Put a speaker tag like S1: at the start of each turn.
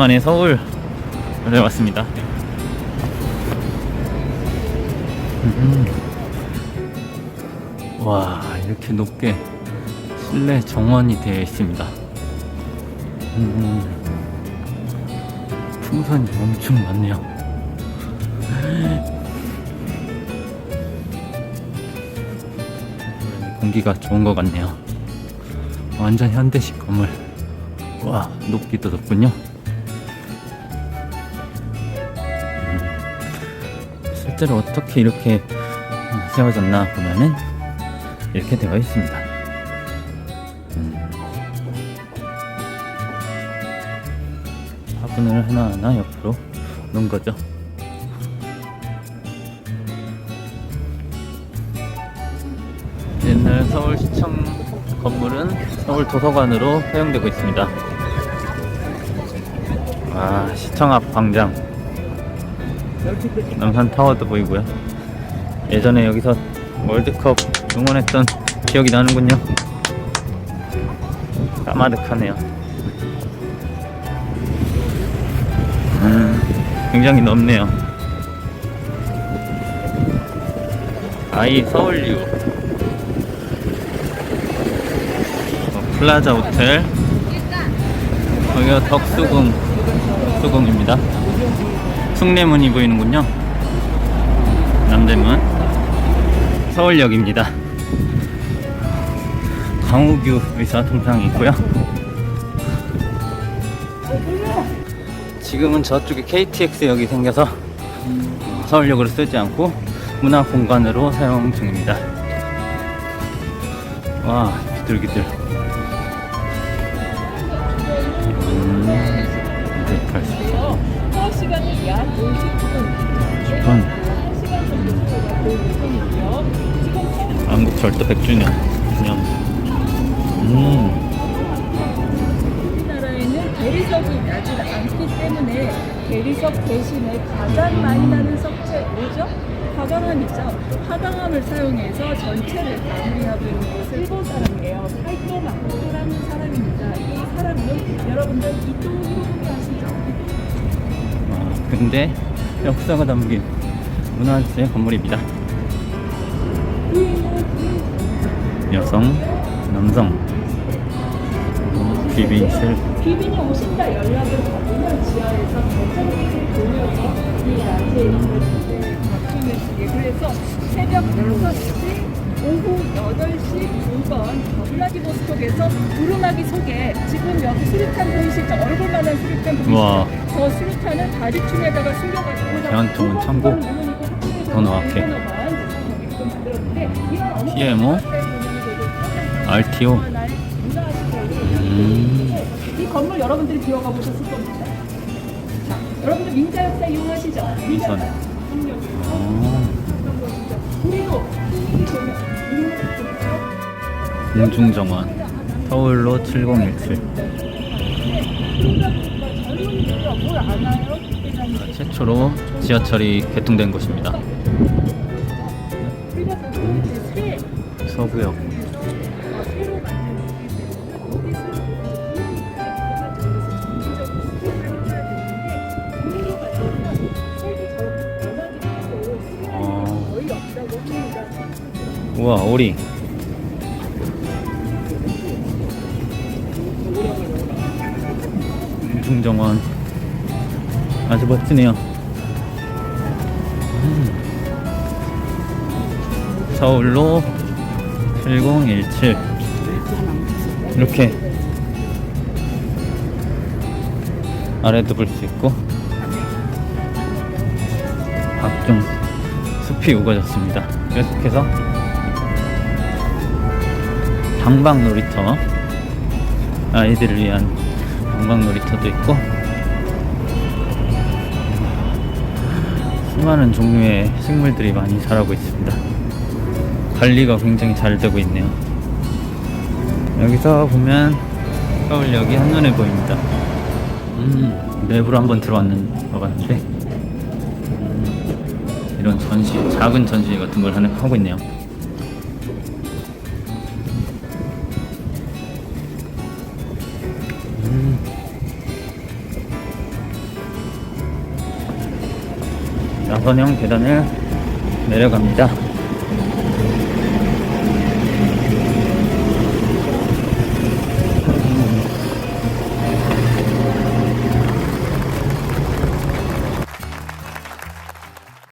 S1: 오랜만에 서울에 왔습니다. 음. 와 이렇게 높게 실내 정원이 되어 있습니다. 음. 풍선이 엄청 많네요. 공기가 좋은 것 같네요. 완전 현대식 건물. 와, 높기도 높군요. 실제로 어떻게 이렇게 세워졌나 보면은 이렇게 되어 있습니다. 음. 화분을 하나하나 옆으로 놓은 거죠. 옛날 서울시청 건물은 서울 도서관으로 사용되고 있습니다. 아, 시청 앞 광장. 남산 타워도 보이고요. 예전에 여기서 월드컵 응원했던 기억이 나는군요. 까마득하네요. 음, 굉장히 넓네요. 아이 서울유. 어, 플라자 호텔. 여기가 덕수궁, 덕수궁입니다. 숭례문이 보이는군요. 남대문. 서울역입니다. 강우규 의사 통장이 있고요. 지금은 저쪽에 KTX역이 생겨서 서울역으로 쓰지 않고 문화 공간으로 사용 중입니다. 와, 비둘기들. 한국철도 100주년 기념. 음,
S2: 우리나라에는 대리석이 나지 않기 때문에 대리석 대신에 가장 많이 나는 석재 뭐죠? 화강암이죠. 화강암을 사용해서 전체를 마무리하고 있는 곳은 일본 사람이에요. 사이토 마코토라는 사람입니다. 이 사람은 여러분들 이토 히로부미 아시죠?
S1: 아, 근데 역사가 담긴 문화재 건물입니다. 여성, 남성, 음, 비빈실,
S2: 귀빈이 오신다 연락을 받으면 지하에서 전자기기를 돌려서 이 낮에 바꾸시게 그래서 새벽 5시 오후 8시 2번 블라디보스톡에서 두루마기 속에 지금 여기 수류탄 보이시죠? 얼굴만한 수류탄. 보이시죠? 저 수류탄은 다리춤에다가 숨겨가지고
S1: 대한통운 참고 더 정확해. TMO, RTO. 음,
S2: 이 건물 여러분들이 들어가 보셨을 겁니다. 자, 여러분들 민자 역사 이용하시죠?
S1: 미선.
S2: 역사.
S1: 어,
S2: 우리도
S1: 공중정원, 서울로 7017.
S2: 뭘 아나요?
S1: 최초로 지하철이 개통된 곳입니다. 서구역. 우와, 오리. 공중정원. 아주 멋지네요. 음. 서울로 7017. 이렇게 아래도 볼 수 있고 각종 숲이 우거졌습니다. 계속해서 방방 놀이터 아이들을 위한 방방 놀이터도 있고 수많은 종류의 식물들이 많이 자라고 있습니다. 관리가 굉장히 잘 되고 있네요. 여기서 보면 서울역이 한눈에 보입니다. 음, 내부로 한번 들어왔는 와봤는데 음, 이런 전시, 작은 전시 같은 걸 하는- 하고 있네요. 나선형 계단을 내려갑니다.